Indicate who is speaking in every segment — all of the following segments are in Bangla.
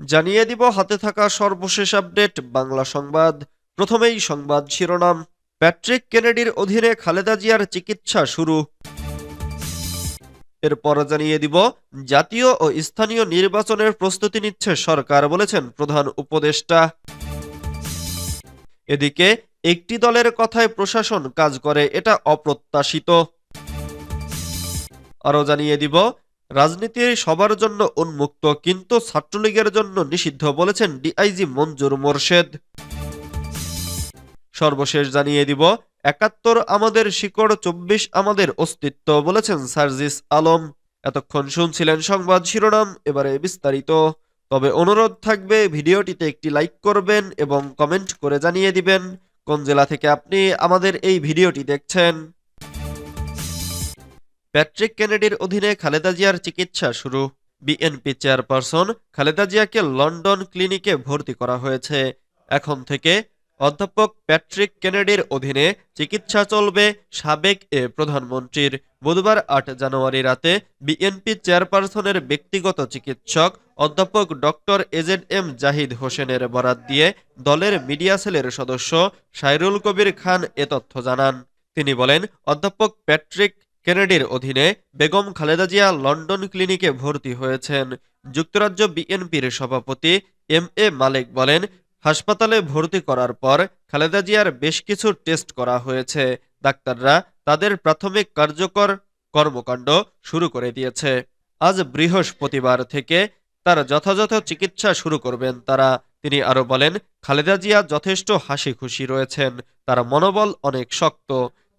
Speaker 1: জানিয়ে দিব হাতে থাকা সর্বশেষ আপডেট, বাংলা সংবাদ। প্রথমেই সংবাদ শিরোনাম। প্যাট্রিক কেনেডির অধীনে খালেদা জিয়ার চিকিৎসা শুরু। এরপর জানিয়ে দিব, জাতীয় ও স্থানীয় নির্বাচনের প্রস্তুতি নিচ্ছে সরকার, বলেছেন প্রধান উপদেষ্টা। এদিকে, একটি দলের কথায় প্রশাসন কাজ করে, এটা অপ্রত্যাশিত। আরও জানিয়ে দিব রাজনীতি সবার জন্য উন্মুক্ত, কিন্তু ছাত্রলীগের জন্য নিষিদ্ধ বলেছেন ডিআইজি মঞ্জুর মোরশেদ। সর্বশেষ জানিয়ে দিব, একাত্তর আমাদের শিকড়, চব্বিশ আমাদের অস্তিত্ব বলেছেন সার্জিস আলম। এতক্ষণ শুনছিলেন সংবাদ শিরোনাম, এবারে বিস্তারিত। তবে অনুরোধ থাকবে, ভিডিওটিতে একটি লাইক করবেন এবং কমেন্ট করে জানিয়ে দিবেন, কোন জেলা থেকে আপনি আমাদের এই ভিডিওটি দেখছেন। প্যাট্রিক কেনেডির অধীনে খালেদা জিয়ার চিকিৎসা শুরু। বিএনপি চেয়ারপারসন খালেদা জিয়াকে লন্ডন ক্লিনিকে ভর্তি করা হয়েছে। এখন থেকে অধ্যাপক প্যাট্রিক কেনেডির অধীনে চিকিৎসা চলবে সাবেক এ প্রধানমন্ত্রীর। বুধবার আট জানুয়ারি রাতে বিএনপি চেয়ারপারসনের ব্যক্তিগত চিকিৎসক অধ্যাপক ডক্টর এজেড এম জাহিদ হোসেনের বরাত দিয়ে দলের মিডিয়া সেলের সদস্য সাইরুল কবির খান এ তথ্য জানান। তিনি বলেন, অধ্যাপক প্যাট্রিক কেনেডির অধীনে বেগম খালেদা জিয়া লন্ডন ক্লিনিকে ভর্তি হয়েছেন। যুক্তরাজ্য বিএনপির সভাপতি এম এ মালেক বলেন, হাসপাতালে ভর্তি করার পর খালেদা জিয়ার বেশ কিছু টেস্ট করা হয়েছে। ডাক্তাররা তাদের প্রাথমিক কার্যকর কর্মকাণ্ড শুরু করে দিয়েছে। আজ বৃহস্পতিবার থেকে তার যথাযথ চিকিৎসা শুরু করবেন তারা। তিনি আরও বলেন, খালেদা জিয়া যথেষ্ট হাসি খুশি রয়েছেন, তার মনোবল অনেক শক্ত।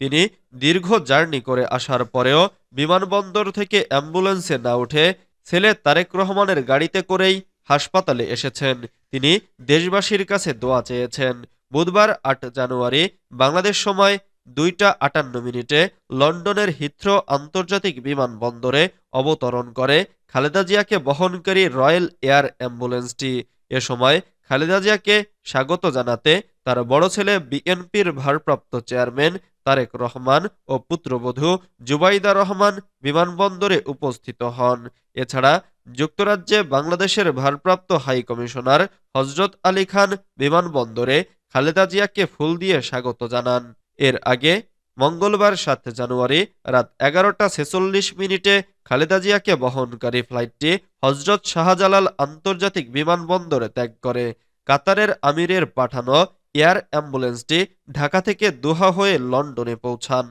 Speaker 1: তিনি দীর্ঘ জার্নি করে আসার পরেও বিমানবন্দর থেকে অ্যাম্বুলেন্সে না উঠে ছেলে তারেক রহমানের গাড়িতে করেই হাসপাতালে এসেছেন। তিনি দেশবাসীর কাছে দোয়া চেয়েছেন। বুধবার আট জানুয়ারি বাংলাদেশ সময় দুইটা আটান্ন মিনিটে লন্ডনের হিথ্রো আন্তর্জাতিক বিমানবন্দরে অবতরণ করে খালেদা জিয়াকে বহনকারী রয়্যাল এয়ার অ্যাম্বুলেন্সটি। এ সময় খালেদা জিয়াকে স্বাগত জানাতে তার বড় ছেলে বিএনপির ভারপ্রাপ্ত চেয়ারম্যান তারেক রহমান ও পুত্রবধূ জুবাইদা রহমান বিমানবন্দরে উপস্থিত হন। এছাড়া যুক্তরাজ্যে বাংলাদেশের ভারপ্রাপ্ত হাই কমিশনার হজরত আলী খান বিমানবন্দরে খালেদা জিয়াকে ফুল দিয়ে স্বাগত জানান। এর আগে মঙ্গলবার সাত জানুয়ারি রাত এগারোটা ছেচল্লিশ মিনিটে খালেদা জিয়াকে বহনকারী ফ্লাইটটি হজরত শাহজালাল আন্তর্জাতিক বিমানবন্দরে ত্যাগ করে। কাতারের আমিরের পাঠানো এয়ার অ্যাম্বুলেন্সটি ঢাকা থেকে দোহা হয়ে লন্ডনে পৌঁছান।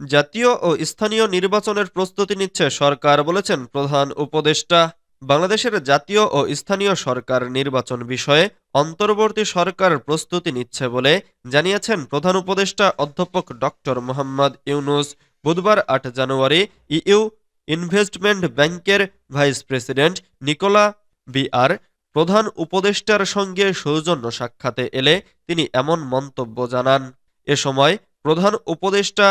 Speaker 1: জাতীয় ও স্থানীয় নির্বাচনের প্রস্তুতি নিচ্ছে সরকার, বলেছেন প্রধান উপদেষ্টা। বাংলাদেশের জাতীয় ও স্থানীয় সরকার নির্বাচন বিষয়ে অন্তর্বর্তী সরকার প্রস্তুতি নিচ্ছে বলে জানিয়েছেন প্রধান উপদেষ্টা অধ্যাপক ডক্টর মোহাম্মদ ইউনুস। বুধবার আট জানুয়ারি ইইউ ইনভেস্টমেন্ট ব্যাংকের ভাইস প্রেসিডেন্ট নিকোলা বিআর প্রধান উপদেষ্টার সঙ্গে সৌজন্য সাক্ষাতে এলে তিনি এমন মন্তব্য জানান। এ সময় প্রধান উপদেষ্টা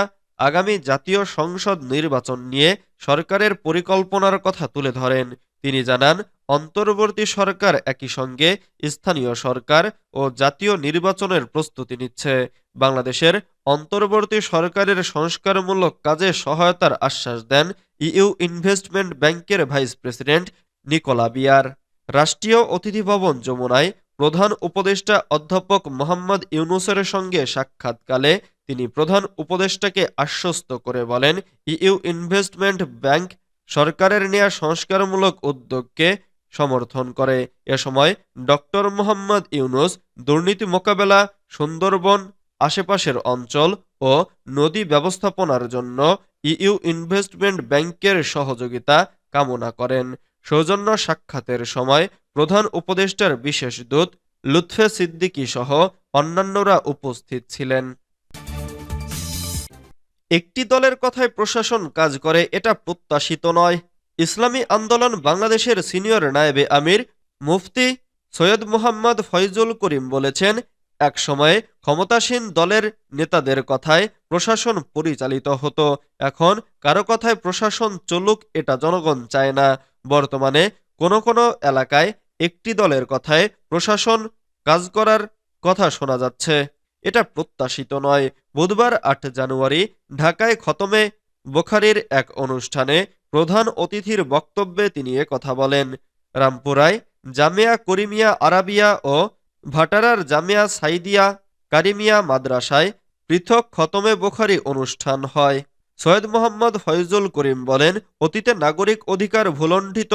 Speaker 1: আগামী জাতীয় সংসদ নির্বাচন নিয়ে সরকারের পরিকল্পনার কথা তুলে ধরেন। তিনি জানান, অন্তর্বর্তী সরকার একই সঙ্গে স্থানীয় সরকার ও জাতীয় নির্বাচনের প্রস্তুতি নিচ্ছে। বাংলাদেশের অন্তর্বর্তী সরকারের সংস্কারমূলক কাজে সহায়তার আশ্বাস দেন ইউ ইনভেস্টমেন্ট ব্যাংকের ভাইস প্রেসিডেন্ট নিকোলা বিয়ার। রাষ্ট্রীয় অতিথি ভবন যমুনায় প্রধান উপদেষ্টা অধ্যাপক মোহাম্মদ ইউনুসের সঙ্গে সাক্ষাৎকালে তিনি প্রধান উপদেষ্টাকে আশ্বস্ত করে বলেন ইইউ ইনভেস্টমেন্ট ব্যাংক সরকারের নেয়া সংস্কারমূলক উদ্যোগকে সমর্থন করে। এ সময় ডক্টর মোহাম্মদ ইউনুস দুর্নীতি মোকাবেলা, সুন্দরবন, আশেপাশের অঞ্চল ও নদী ব্যবস্থাপনার জন্য ইইউ ইনভেস্টমেন্ট ব্যাংকের সহযোগিতা কামনা করেন। সৌজন্য সাক্ষাতের সময় প্রধান উপদেষ্টার বিশেষ দূত লুৎফে সিদ্দিকী সহ অন্যান্যরা উপস্থিত ছিলেন। একটি দলের কথায় প্রশাসন কাজ করে, এটা প্রত্যাশিত নয়। ইসলামী আন্দোলন বাংলাদেশের সিনিয়র নায়েবে আমির, মুফতি সৈয়দ মোহাম্মদ ফয়জুল করিম বলেছেন, এক সময়ে ক্ষমতাসীন দলের নেতাদের কথায় প্রশাসন পরিচালিত হতো। এখন কারও কথায় প্রশাসন চলুক, এটা জনগণ চায় না। বর্তমানে কোনো কোনো এলাকায় একটি দলের কথায় প্রশাসন কাজ করার কথা শোনা যাচ্ছে। এটা প্রত্যাশিত নয়। বুধবার আট জানুয়ারি ঢাকায় খতমে বোখারির এক অনুষ্ঠানে প্রধান অতিথির বক্তব্যে তিনি কথা বলেন। রামপুরায় জামিয়া করিমিয়া আরাবিয়া ও ভাটারার জামিয়া সাইদিয়া কারিমিয়া মাদ্রাসায় পৃথক খতমে বোখারি অনুষ্ঠান হয়। সৈয়দ মোহাম্মদ ফয়জুল করিম বলেন, অতীতে নাগরিক অধিকার ভুলণ্ঠিত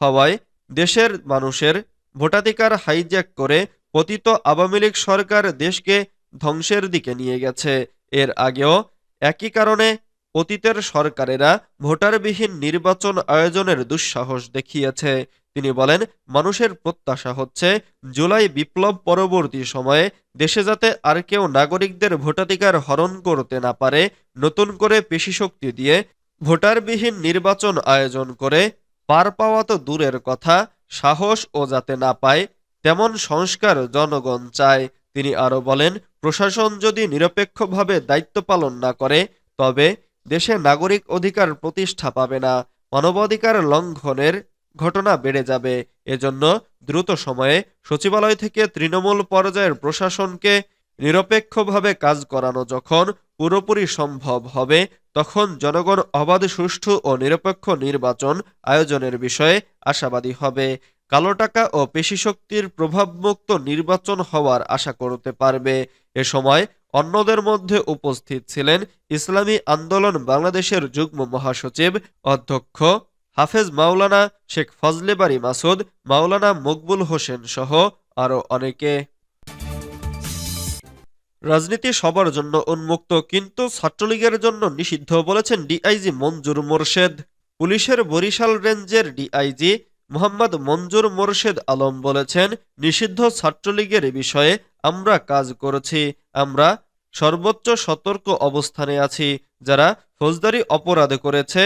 Speaker 1: হওয়ায় দেশের মানুষের ভোটাধিকার হাইজ্যাক করে পতিত আওয়ামী লীগ সরকার দেশকে ধ্বংসের দিকে নিয়ে গেছে। এর আগেও একই কারণে অতীতের সরকারেরা ভোটারবিহীন নির্বাচন আয়োজনের দুঃসাহস দেখিয়েছে। তিনি বলেন, মানুষের প্রত্যাশা হচ্ছে জুলাই বিপ্লব পরবর্তী সময়ে দেশে যাতে আর কেউ নাগরিকদের ভোটাধিকার হরণ করতে না পারে, নতুন করে পেশিশক্তি দিয়ে ভোটারবিহীন নির্বাচন আয়োজন করে পার পাওয়া তো দূরের কথা, সাহস ও যাতে না পায়, তেমন সংস্কার জনগণ চায়। তিনি আরও বলেন, প্রশাসন যদি নিরপেক্ষভাবে দায়িত্ব পালন না করে, তবে দেশে নাগরিক অধিকার প্রতিষ্ঠা পাবে না। মানবাধিকার লঙ্ঘনের ঘটনা বেড়ে যাবে। এজন্য দ্রুত সময়ে সচিবালয় থেকে তৃণমূল পর্যায়ের প্রশাসনকে নিরপেক্ষভাবে কাজ করানো যখন পুরোপুরি সম্ভব হবে, তখন জনগণ অবাধ, সুষ্ঠু ও নিরপেক্ষ নির্বাচন আয়োজনের বিষয়ে আশাবাদী হবে। কালো টাকা ও পেশিশক্তির প্রভাবমুক্ত নির্বাচন হওয়ার আশা করতে পারবে। এ সময় অন্যদের মধ্যে উপস্থিত ছিলেন ইসলামী আন্দোলন বাংলাদেশের যুগ্ম মহাসচিব অধ্যক্ষ হাফেজ মাওলানা শেখ ফজলে বাড়ি মাসুদ, মাওলানা মকবুল হোসেন সহ আরও অনেকে। রাজনীতি সবার জন্য উন্মুক্ত, কিন্তু ছাত্রলীগের জন্য নিষিদ্ধ বলেছেন ডিআইজি মঞ্জুর মোরশেদ। পুলিশের বরিশাল রেঞ্জের ডিআইজি মোহাম্মদ মঞ্জুর মোরশেদ আলম বলেছেন, নিষিদ্ধ ছাত্রলীগের বিষয়ে আমরা কাজ করেছি, আমরা সর্বোচ্চ সতর্ক অবস্থানে আছি, যারা ফৌজদারি অপরাধ করেছে,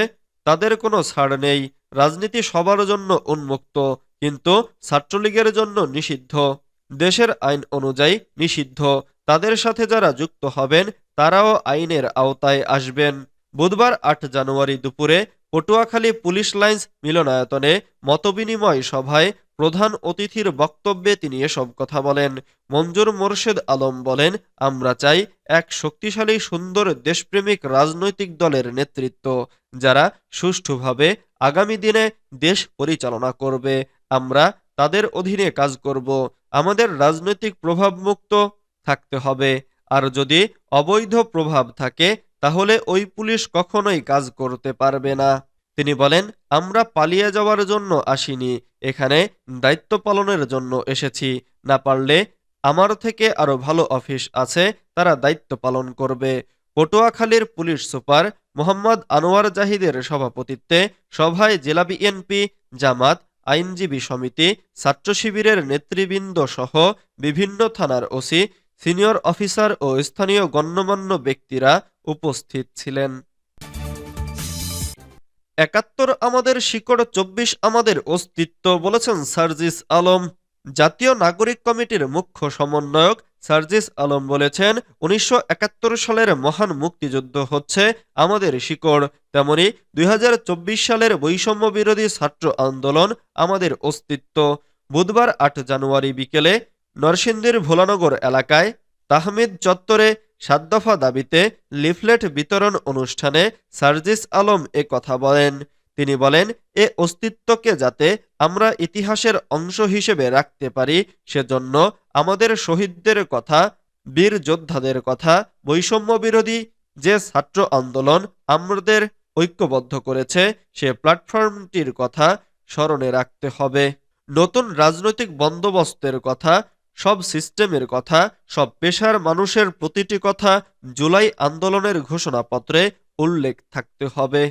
Speaker 1: তাদের কোনো ছাড় নেই, রাজনীতি সবার জন্য উন্মুক্ত, কিন্তু ছাত্রলীগের জন্য নিষিদ্ধ। দেশের আইন অনুযায়ী নিষিদ্ধ, তাদের সাথে যারা যুক্ত হবেন, তারাও আইনের আওতায় আসবেন। বুধবার আট জানুয়ারি দুপুরে পটুয়াখালী পুলিশ লাইন্স মিলনায়তনে মতবিনিময় সভায় প্রধান অতিথির বক্তব্যে তিনি এসব কথা বলেন। মঞ্জুর মোরশেদ আলম বলেন, আমরা চাই এক শক্তিশালী, সুন্দর, দেশপ্রেমিক রাজনৈতিক দলের নেতৃত্ব, যারা সুষ্ঠুভাবে আগামী দিনে দেশ পরিচালনা করবে। আমরা তাদের অধীনে কাজ করব। আমাদের রাজনৈতিক প্রভাবমুক্ত থাকতে হবে। আর যদি অবৈধ প্রভাব থাকে তাহলে ওই পুলিশ কখনোই কাজ করতে পারবে না। তিনি বলেন, আমরা পালিয়ে যাওয়ার জন্য আসিনি, এখানে দায়িত্ব পালনের জন্য এসেছি। না পারলে আমার থেকে আরও ভালো অফিস আছে, তারা দায়িত্ব পালন করবে। পটুয়াখালীর পুলিশ সুপার মোহাম্মদ আনোয়ার জাহিদের সভাপতিত্বে সভায় জেলা বিএনপি, জামাত, আইনজীবী সমিতি, ছাত্র শিবিরের নেতৃবৃন্দ সহ বিভিন্ন থানার ওসি, সিনিয়র অফিসার ও স্থানীয় গণ্যমান্য ব্যক্তিরা উপস্থিত ছিলেন। একাত্তর আমাদের শিকড়, চব্বিশ আমাদের অস্তিত্ব বলেছেন সার্জিস আলম। জাতীয় নাগরিক কমিটির মুখ্য সমন্বয়ক সার্জিস আলম বলেছেন, উনিশশো একাত্তর সালের মহান মুক্তিযুদ্ধ হচ্ছে আমাদের শিকড়। তেমনি দুই হাজার চব্বিশ সালের বৈষম্য বিরোধী ছাত্র আন্দোলন আমাদের অস্তিত্ব। বুধবার আট জানুয়ারি বিকেলে নরসিংদীর ভোলানগর এলাকায় তাহমিদ চত্বরে সাত দফা দাবিতে লিফলেট বিতরণ অনুষ্ঠানে সার্জিস আলম এ কথা বলেন। তিনি বলেন, এ অস্তিত্বকে যাতে আমরা ইতিহাসের অংশ হিসেবে রাখতে পারি, সেজন্য আমাদের শহীদদের কথা, বীর যোদ্ধাদের কথা, বৈষম্য বিরোধী যে ছাত্র আন্দোলন আমাদের ঐক্যবদ্ধ করেছে, সে প্ল্যাটফর্মটির কথা স্মরণে রাখতে হবে। নতুন রাজনৈতিক বন্দোবস্তের কথা সব সিস্টেমের কথা সব পেশার মানুষের প্রতিটি কথা জুলাই আন্দোলনের ঘোষণাপত্রে উল্লেখ থাকতে হবে।